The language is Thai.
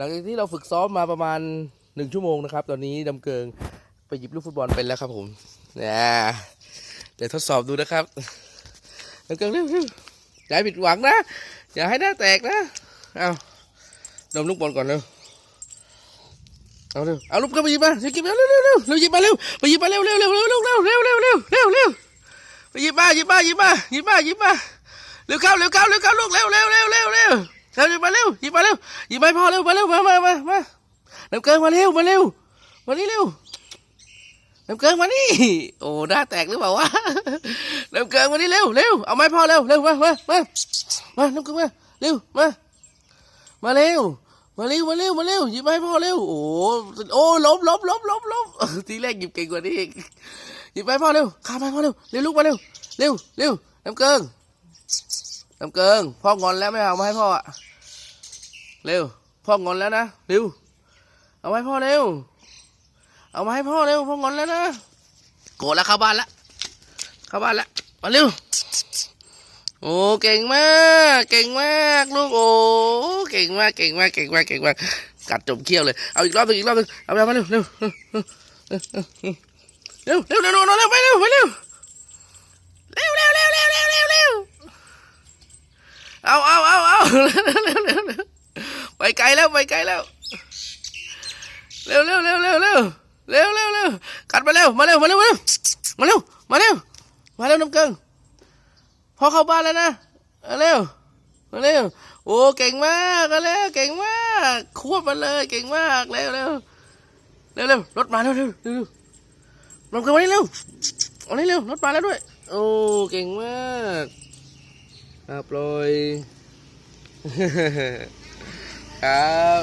หลังจากที่เราฝึกซ้อมมาประมาณหนึ่งชั่วโมงนะครับ ตอนนี้ดำเกิงไปหยิบลูกฟุตบอลเป็นแล้วครับผมเนี่ยเดี๋ยวทดสอบดูนะครับดำเกิงเร็วอย่าผิดหวังนะ อย่าให้หน้าแตกนะ เอาดมลูกบอลก่อนเร็วเอาเร็ว เอาลูกก็ไปหยิบมาหยิบมาเร็วเร็วเร็วเร็วหยิบมาเร็ว ไปหยิบมาเร็วเร็วเร็วเร็วเร็วเร็วเร็วเร็วเร็วเร็วเร็วไปหยิบมาหยิบมาหยิบมาหยิบมาหยิบมา เร็วเข้าเร็วเข้าเร็วเข้าลูกเร็วเร็ว มาเร็วหยิบให้พ่อเร็วมาเร็วมามามามาน้ำเกลือมาเร็วมาเร็วมานี่เร็วน้ำเกลือมานี่ โอ้หน้าแตกหรือเปล่าวะน้ำเกลือมานี่เร็วเร็วเอาไม้พ่อเร็วเร็วมามามามาน้ำเกลือมาเร็วมามาเร็วมาเร็วมาเร็วมาเร็วหยิบมาให้พ่อเร็วโอ้โอ้ล้มล้มล้มล้มล้มทีแรกหยิบเก่งกว่านี้อีกหยิบมาให้พ่อเร็วข้ามไปพ่อเร็วเร็วลูกมาเร็วเร็วเร็วน้ำเกิงน้ำเกิงพ่องอนแล้วไม่เอามาให้พ่ออะ เร็ว พ่องอนแล้วนะเร็ว เอาไว้พ่อเร็ว เอามาให้พ่อเร็ว พ่องอนแล้วนะ โกรแล้วเข้าบ้านแล้วเข้าบ้านแล้วมาเร็ว โอ้เก่งมาก เก่งมากลูกโอ้เก่งมากเก่งมากเก่งมากเก่งมากกัดจมเขี้ยวเลย เอาอีกรอบนึงอีกรอบนึงเอาไปมาเร็วเร็วเร็วเร็วเร็วเร็วเร็วไปเร็วไปเร็วเร็วเร็วเร็วเร็วเร็วเร็วเอาเอาเอาเอาเร็วเร็วเร็ว ไปไกลแล้วไปไกลแล้วเร็วเร็วเร็วเร็วเร็วเร็วเร็วเร็วกัดมาเร็วมาเร็วมาเร็วมาเร็วมาเร็วมาเร็วมาเร็วน้ำเกลือพอเข้าบ้านแล้วนะเอาเร็วมาเร็วโอ้เก่งมากเอาเร็วเก่งมากควบมาเลยเก่งมากเร็วเร็วเร็วเร็วรถมาเร็วเร็วเร็วเร็วลงกันมานี่เร็วเอานี่เร็วรถมาแล้วด้วย โอ้เก่งมากอ่าปล่อย ครับ